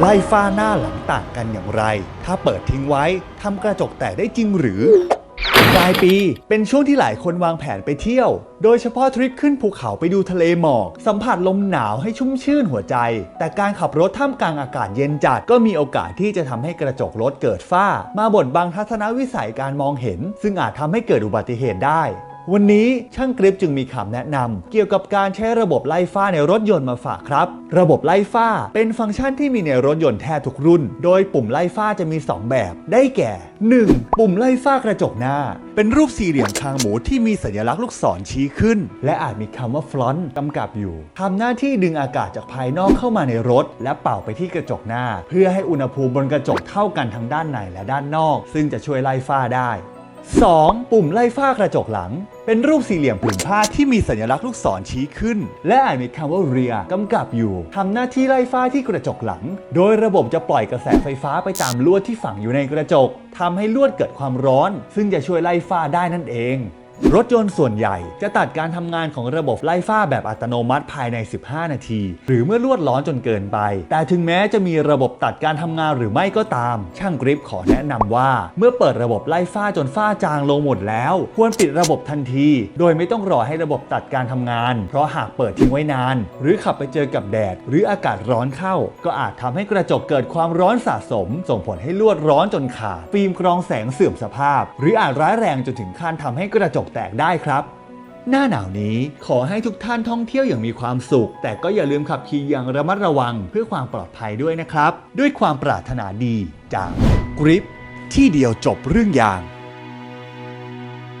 ไล่ฝ้าหน้าหลังต่างกันอย่างไร ถ้าเปิดทิ้งไว้ทำกระจกแตกได้จริงหรือปลายปีเป็นช่วงที่หลายคนวางแผนไปเที่ยว โดยเฉพาะทริปขึ้นภูเขาไปดูทะเลหมอก สัมผัสลมหนาวให้ชุ่มชื่นหัวใจ แต่การขับรถท่ามกลางอากาศเย็นจัดก็มีโอกาสที่จะทำให้กระจกรถเกิดฝ้า มาบดบังทัศนวิสัยการมองเห็น ซึ่งอาจทำให้เกิดอุบัติเหตุได้ วันนี้ช่างกริปจึงมีคำแนะนำเกี่ยวกับการใช้ระบบไล่ฝ้าในรถยนต์มาฝากครับ ระบบไล่ฝ้าเป็นฟังก์ชันที่มีในรถยนต์แทบทุกรุ่น โดยปุ่มไล่ฝ้าจะมี 2 แบบ ได้แก่ 1. ปุ่มไล่ฝ้ากระจกหน้า เป็นรูปสี่เหลี่ยมคางหมูที่มีสัญลักษณ์ลูกศรชี้ขึ้น และอาจมีคำว่าฟลอนต์กำกับอยู่ทำหน้าที่ดึงอากาศจากภายนอกเข้ามาในรถ และเป่าไปที่กระจกหน้า เพื่อให้อุณหภูมิบนกระจกเท่ากันทั้งด้านในและด้านนอก ซึ่งจะช่วยไล่ฝ้าได้ 2. ปุ่มไล่ฝ้ากระจกหลัง เป็นรูปสี่เหลี่ยมผืนผ้าที่มีสัญลักษณ์ลูกศรชี้ขึ้น และอาจมีคำว่าเรียกำกับอยู่ทำหน้าที่ไล่ฝ้าที่กระจกหลัง โดยระบบจะปล่อยกระแสไฟฟ้าไปตามลวดที่ฝังอยู่ในกระจกทำให้ลวดเกิดความร้อน ซึ่งจะช่วยไล่ฝ้าได้นั่นเอง รถยนต์ส่วนใหญ่จะตัดการทำงานของระบบไล่ฝ้าแบบอัตโนมัติภายใน 15 นาที หรือเมื่อลวดร้อนจนเกินไป แต่ถึงแม้จะมีระบบตัดการทำงานหรือไม่ก็ตาม ช่างกริปขอแนะนำว่า เมื่อเปิดระบบไล่ฝ้าจนฝ้าจางลงหมดแล้ว ควรปิดระบบทันที โดยไม่ต้องรอให้ระบบตัดการทำงาน เพราะหากเปิดทิ้งไว้นาน หรือขับไปเจอกับแดด หรืออากาศร้อนเข้า ก็อาจทำให้กระจกเกิดความร้อนสะสม ส่งผลให้ลวดร้อนจนขาดฟิล์มกรองแสงเสื่อมสภาพ หรืออาจร้ายแรงจนถึงขั้นทำให้กระจกแตกได้ครับ หน้าหนาวนี้ขอให้ทุกท่านท่องเที่ยวอย่างมีความสุข แต่ก็อย่าลืมขับขี่อย่างระมัดระวังเพื่อความปลอดภัยด้วยนะครับ ด้วยความปรารถนาดีจากกริปที่เดียวจบเรื่องยาง